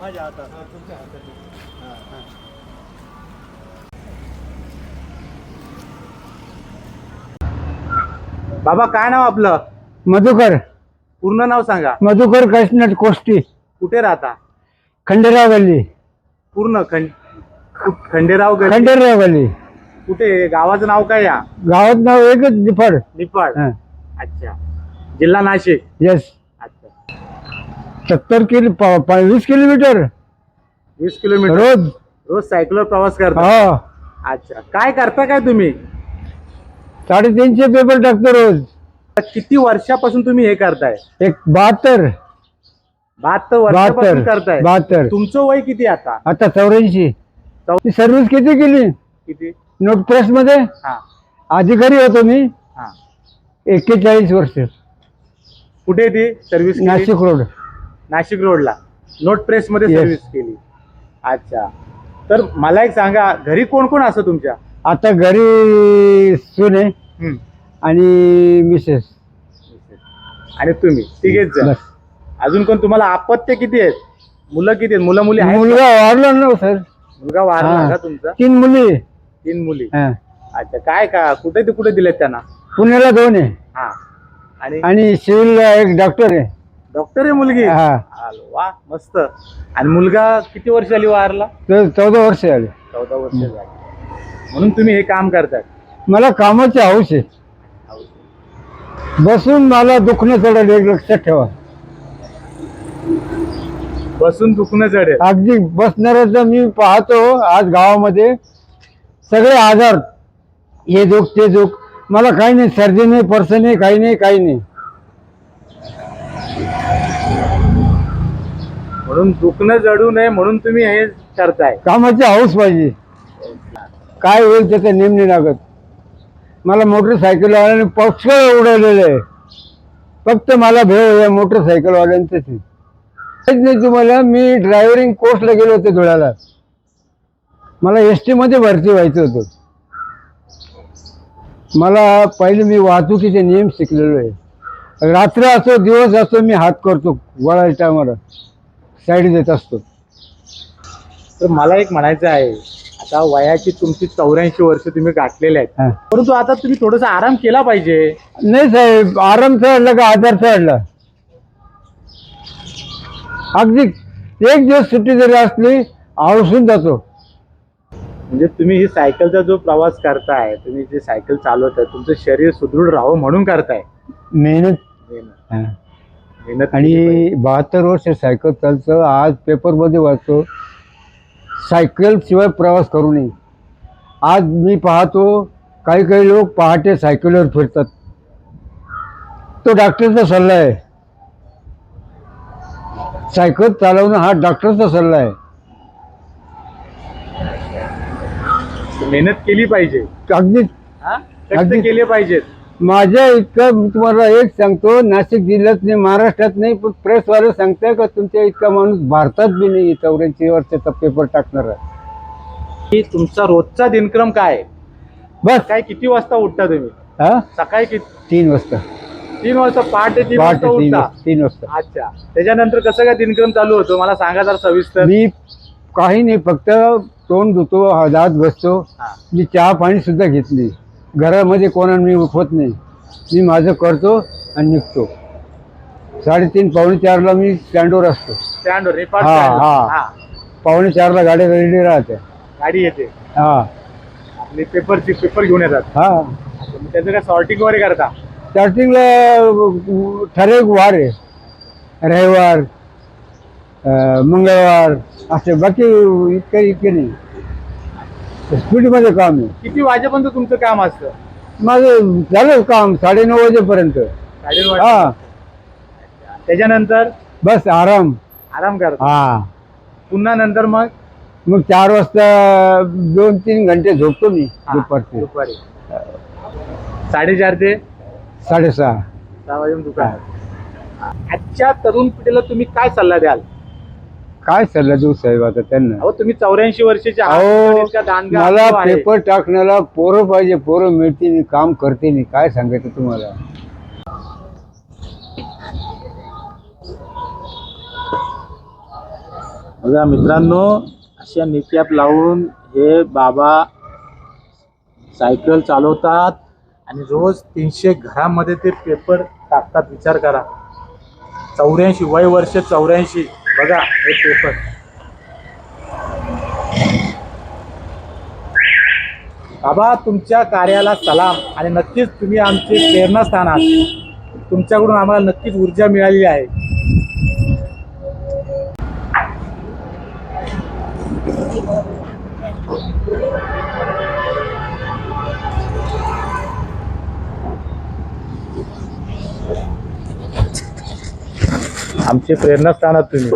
माझ्या हातात. तुमच्या हातात. बाबा काय नाव आपलं? मधुकर. पूर्ण नाव सांगा. मधुकर कृष्ण कोष्टी. कुठे राहता? खंडेराव गल्ली. पूर्ण खंड खंडेराव गल्ली. खंडेराव गल्ली. कुठे? गावाचं नाव काय या? गावात नाव एकच निफाड. निपाड अच्छा. जिल्हा नाशिक. यस सत्तर किलो वीस किलोमीटर. वीस किलोमीटर. रोज. रोज सायकलवर प्रवास करता? हो. अच्छा. काय करता काय तुम्ही? साडेतीनशे पेपर टाकतो रोज. किती वर्षापासून तुम्ही हे करताय? एक बहात्तर. बहात्तर वर्षापासून बहात्तर. करताय. बहात्तर. तुमचं वय किती आता? आता चौऱ्याऐंशी. चौ- सर्व्हिस किती केली? किती? नोट प्रेस मध्ये हा. अधिकारी होतो मी. हा. एक्केचाळीस वर्ष. कुठे ती सर्व्हिस नाशिक रोड नाशिक रोडला. नोट प्रेस मध्ये. सर्व्हिस केली. अच्छा. तर मला एक सांगा घरी कोण कोण असं तुमच्या? आता घरी सुने हम्म. आणि मिसेस. आणि तुम्ही तिघेच जण. बस. अजून कोण तुम्हाला आपत्य किती आहेत? मुलं किती आहेत? मुलं मुली आहेत? मुलगा वारला ना सर. मुलगा वारला हा. का तुमचा? तीन मुली तीन मुली. हा. अच्छा काय का कुठे ते कुठे दिलेत त्यांना? पुण्याला दोन आहे. हा. आणि? आणि सिव्हिल एक डॉक्टर आहे. डॉक्टर आहे मुलगी. हा. आलो, वा मस्त. आणि मुलगा किती वर्ष झाली वारला? तर चौदा वर्ष झाले चौदा वर्ष झाली. म्हणून तुम्ही हे काम करताय मला कामाची हौस आहे. बसून मला दुखणं चढेल एक लक्षात ठेवा. बसून दुखणं चढेल. अगदी बसणाऱ्याचं मी पाहतो आज गावामध्ये. सगळे आजार. हे दुख ते दुख. मला काही नाही सर्दी नाही पर्स नाही काही नाही काही नाही. म्हणून दुखणं जडू नये म्हणून तुम्ही हे करताय. कामाची हौस पाहिजे. काय होईल त्याचं नेम लागत. मला मोटरसायकलवाल्याने पक्षळ उडवलेलं आहे. फक्त मला भेळ या मोटरसायकलवाल्यांचंच आहे. नाही तुम्हाला मी ड्रायव्हरिंग कोर्सला गेलो होतो धुळ्याला. मला एस टीमध्ये भरती व्हायचं होतं. मला पहिले मी वाहतुकीचे नियम शिकलेलो आहे. रात्र असो दिवस असो मी हात करतो वळायच्या टायमाला. साईड देत असतो. तर मला एक म्हणायचं आहे आता वयाची तुमची चौऱ्याऐंशी वर्ष तुम्ही गाठलेले आहेत. परंतु आता तुम्ही थोडासा आराम केला पाहिजे. नाही साहेब आराम चढला का आधार चढला? अगदी एक दिवस सुट्टी जरी असली आळसून जातो. म्हणजे तुम्ही ही सायकलचा जो प्रवास करताय तुम्ही जे सायकल चालवताय तुमचं शरीर सुदृढ राहावं म्हणून करताय. मेहनत. मेहनत. आणि बहात्तर वर्ष सायकल चालतं. आज पेपरमध्ये वाचतो. सायकल शिवाय प्रवास करू नये. आज मी पाहतो काही काही लोक पहाटे सायकलवर फिरतात. तो डॉक्टरचा सल्ला आहे. सायकल चालवणं हा डॉक्टरचा सल्ला आहे. मेहनत केली पाहिजे. अगदी. केले पाहिजेत. माझ्या इतकं मी तुम्हाला एक सांगतो नाशिक जिल्ह्यात नाही महाराष्ट्रात नाही पण प्रेसवाले सांगताय का तुमच्या इतका माणूस भारतात बी नाही चौऱ्याऐंशी वर्षाचा पेपर टाकणार आहे. की तुमचा रोजचा दिनक्रम काय? आहे? बस. काय किती वाजता उठता तुम्ही? हा? सकाळी किती तीन वाजता. तीन वाजता पहाटे तीन वाजता पहाटे तीन उठता? वाजता तीन वाजता. अच्छा. त्याच्यानंतर कसं काय दिनक्रम चालू होतो? मला सांगा जरा सविस्तर. मी काही नाही फक्त तोंड धुतो हा दात बसतो हा. मी चहा पाणी सुद्धा घेतली घरामध्ये कोणा मी उठवत नाही. मी माझं करतो आणि निघतो. साडेतीन पावणे चारला मी स्टँडवर असतो. स्टँडवर हा, हा. हा. पावणे चारला गाडी रेडी राहते. गाडी येते. हा. आपली पेपरची पेपर घेऊन येतात. हा. मग त्याचं काय सॉर्टिंग वगैरे करता? स्टार्टिंगला ठराविक वार आहे. रविवार अं, मंगळवार असे बाकी इतके इतके नाही. स्पीडमध्ये काम आहे. किती वाजेपर्यंत तुमचं काम असतं? माझं झालं काम साडेनऊ वाजेपर्यंत. साडेनऊ हा. वाजता. त्याच्यानंतर? बस आराम. आराम करता. हा. पुन्हा नंतर मग? मग चार वाजता दोन तीन घंटे झोपतो मी हा, दुपारचे. दुपारी. साडेचार ते साडेसहा. सहा वाजून दुकान. आजच्या तरुण पिढीला तुम्ही काय सल्ला द्याल? काय सल्ला देऊ साहेब आता त्यांना? अहो तुम्ही चौऱ्याऐंशी वर्षाचे आहात, अहो पण इतका दांडगा मला अनुभव आहे. पेपर टाकण्याला पोरं पाहिजे पोरं मिळते नाही काम करते नाही काय सांगायचं तुम्हाला? बघा मित्रांनो अशा नित्याप लावून हे बाबा सायकल चालवतात आणि रोज तीनशे घरामध्ये ते पेपर टाकतात. विचार करा. चौऱ्याऐंशी वय वर्ष चौऱ्याऐंशी. बघा हे पेपर बाबा तुमच्या कार्याला सलाम. आणि नक्कीच तुम्ही आमचे प्रेरणास्थान आहात. तुमच्याकडून आम्हाला नक्कीच ऊर्जा मिळालेली आहे. आमचे प्रेरणास्थान आहात तुम्ही.